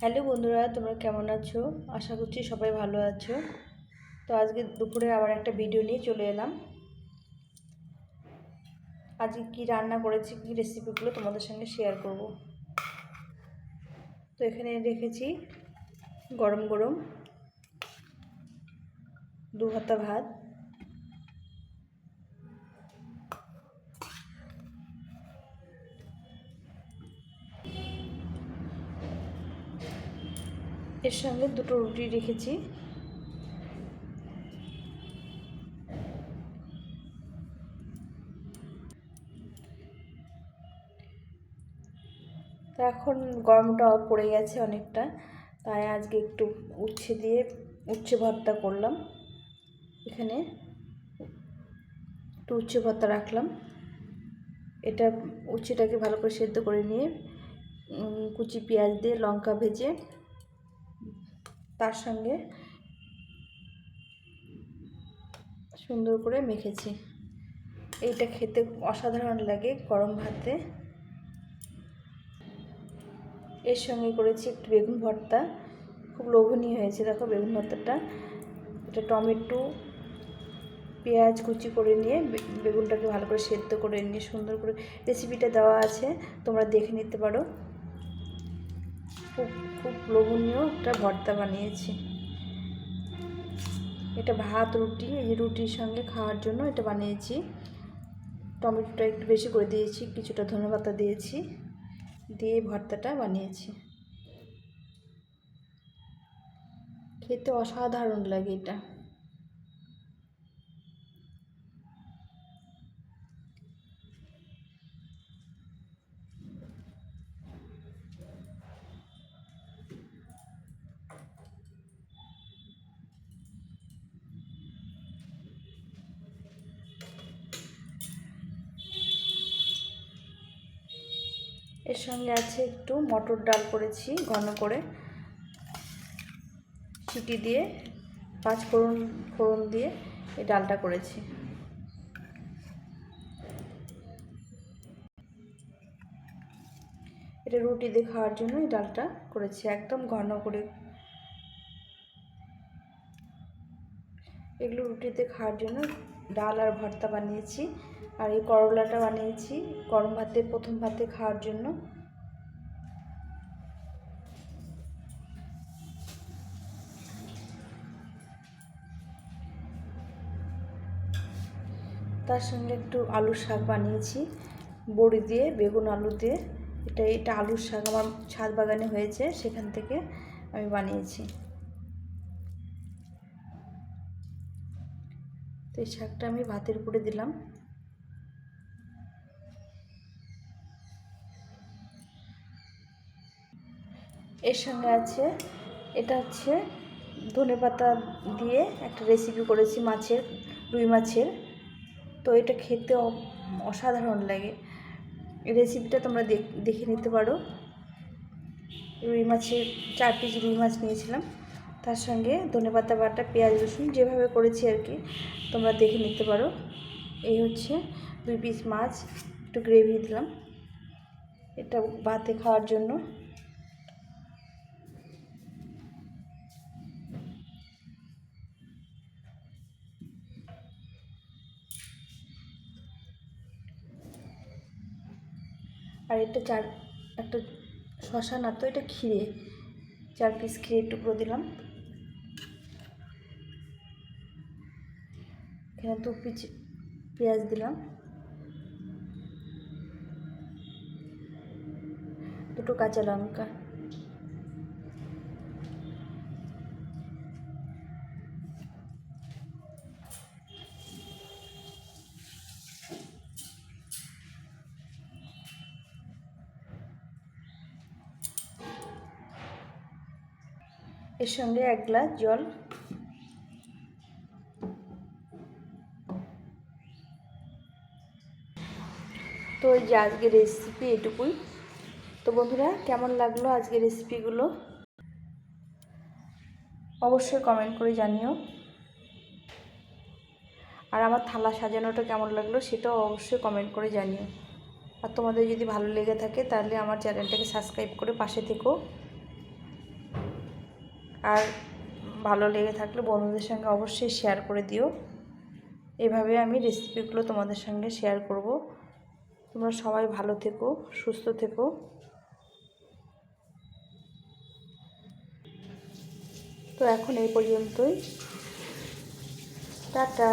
Hello বন্ধুরা, তোমরা কেমন আছো? আশা করছি সবাই ভালো আছো। তো আজকে দুপুরে আবার একটা ভিডিও নিয়ে চলে এলাম। আজকে কি রান্না করেছি, কি রেসিপিগুলো তোমাদের সঙ্গে শেয়ার করব। তো এখানে রেখেছি গরম গরম দু হাতা ভাত। এর সঙ্গে দুটো রুটি রেখেছি। তো এখন গরমটা পড়ে গেছে অনেকটা, তাই আজকে একটু উচ্ছে দিয়ে উচ্ছে ভর্তা করলাম। এখানে একটু উচ্ছে ভর্তা রাখলাম। এটা উচ্ছেটাকে ভালো করে সেদ্ধ করে নিয়ে কুচি পেঁয়াজ দিয়ে লঙ্কা ভেজে তার সঙ্গে সুন্দর করে মেখেছি। এইটা খেতে অসাধারণ লাগে গরম ভাতে। এর সঙ্গে করেছি একটু বেগুন ভর্তা। খুব লোভনীয় হয়েছে, দেখো বেগুন ভর্তাটা। এটা টমেটো, পেঁয়াজ কুচি করে নিয়ে বেগুনটাকে ভালো করে সেদ্ধ করে নিয়ে সুন্দর করে রেসিপিটা দেওয়া আছে, তোমরা দেখে নিতে পারো। খুব খুব লোভনীয় একটা ভর্তা বানিয়েছি। এটা ভাত, রুটি, এই রুটির সঙ্গে খাওয়ার জন্য এটা বানিয়েছি। টমেটোটা একটু বেশি করে দিয়েছি, কিছুটা ধনেপাতা দিয়েছি, দিয়ে ভর্তাটা বানিয়েছি। খেতে অসাধারণ লাগে এটা। এর সঙ্গে আছে একটু মটর ডাল করেছি, ঘন করে। সিটি দিয়ে, পাঁচ ফোড়ন ফোড়ন দিয়ে এই ডালটা করেছি। এটা রুটি দিয়ে খাওয়ার জন্য এই ডালটা করেছি, একদম ঘন করে। এগুলো রুটিতে খাওয়ার জন্য ডাল আর ভর্তা বানিয়েছি। আর এই করলাটা বানিয়েছি। গরম ভাতে, প্রথম ভাতে খাওয়ার জন্য। তার সঙ্গে একটু আলুর শাক বানিয়েছি। বড়ি দিয়ে, বেগুন আলু দিয়ে। এটা এটা আলুর শাক আমার ছাদ বাগানে হয়েছে, সেখান থেকে আমি বানিয়েছি। তো এই শাকটা আমি ভাতের উপরে দিলাম। এর সঙ্গে আছে, এটা হচ্ছে ধনে পাতা দিয়ে একটা রেসিপি করেছি মাছের, রুই মাছের। তো এটা খেতে অসাধারণ লাগে। রেসিপিটা তোমরা দেখে নিতে পারো। রুই মাছের, চার পিস রুই মাছ নিয়েছিলাম। তার সঙ্গে ধনেপাতা বাটা, পেঁয়াজ, রসুন যেভাবে করেছি আর কি, তোমরা দেখে নিতে পারো। এই হচ্ছে দুই পিস মাছ, একটু গ্রেভি দিলাম। এটা ভাতে খাওয়ার জন্য। আর এটা চার, একটা শশা না তো, এটা ক্ষীরে। চার পিস ক্ষীরে টুকরো দিলাম। এখানে দু পিস পেঁয়াজ দিলাম। দুটো কাঁচা লঙ্কা। এর সঙ্গে এক গ্লাস জল। তো এই যে আজকের রেসিপি এটুকুই। তো বন্ধুরা, কেমন লাগল আজকের রেসিপিগুলো অবশ্যই কমেন্ট করে জানিও। আর আমার থালা সাজানোটা কেমন লাগল সেটাও অবশ্যই কমেন্ট করে জানিও। আর তোমাদের যদি ভালো লেগে থাকে তাহলে আমার চ্যানেলটাকে সাবস্ক্রাইব করে পাশে থেকো। আর ভালো লেগে থাকলে বন্ধুদের সঙ্গে অবশ্যই শেয়ার করে দিও। এভাবে আমি রেসিপিগুলো তোমাদের সঙ্গে শেয়ার করব। তোমরা সবাই ভালো থেকো, সুস্থ থেকো। তো এখন এই পর্যন্তই। টাটা।